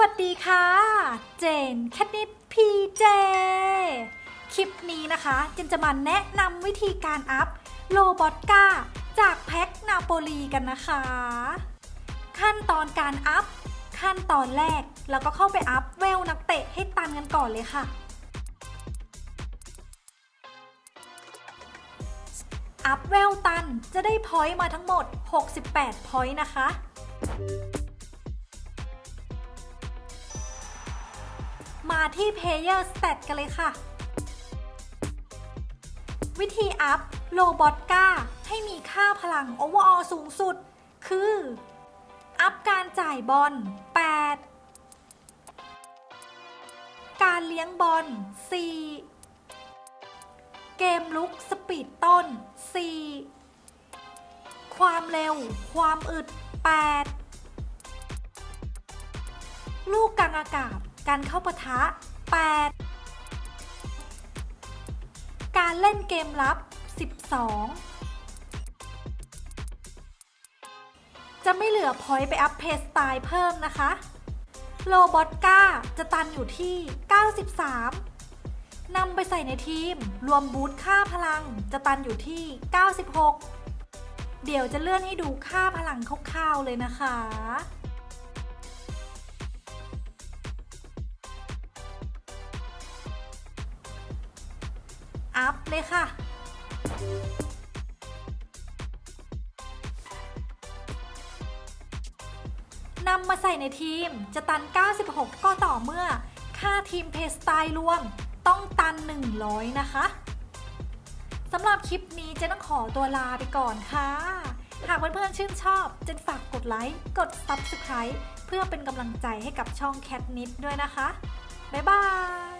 วัสดีค่ะ เจนแคทนิดพีเจ คลิปนี้นะคะเจนจะมาแนะนำวิธีการอัพโลบอตกาจากแพ็คนาโปลีกันนะคะ ขั้นตอนการอัพ ขั้นตอนแรกเราก็เข้าไปอัพเวลนักเตะให้ตันกันก่อนเลยค่ะ อัพเวลตันจะได้พอยต์มาทั้งหมด 68 พอยต์นะคะ มาที่ Player Stat กันเลยค่ะ วิธีอัพโลบอตกาให้มีค่าพลัง Overall สูงสุด คือ อัพการจ่ายบอล 8 การเลี้ยงบอล 4 เกมลุกสปีดต้น 4 ความเร็ว ความอึด 8 ลูกกลางอากาศ การเข้าปะทะ 8 การเล่นเกมลับ 12 จะไม่เหลือพอยต์ไปอัพเพสตล์เพิ่มนะคะ โลบอตก้าจะตันอยู่ที่ 93 นำไปใส่ในทีม รวมบูทค่าพลังจะตันอยู่ที่ 96 เดี๋ยวจะเลื่อนให้ดูค่าพลังคร่าวๆเลยนะคะ อัพเลยค่ะนำมาใส่ในทีมจะตัน 96 ก็ต่อเมื่อ ค่าทีมเพสไตล์รวมต้องตัน 100 นะคะสำหรับคลิปนี้เจนต้องขอตัวลาไปก่อนค่ะ หากเพื่อนๆชื่นชอบเจนฝากกดไลค์ กด Subscribe เพื่อเป็นกำลังใจให้กับช่องแคทนิดด้วยนะคะ บ๊ายบาย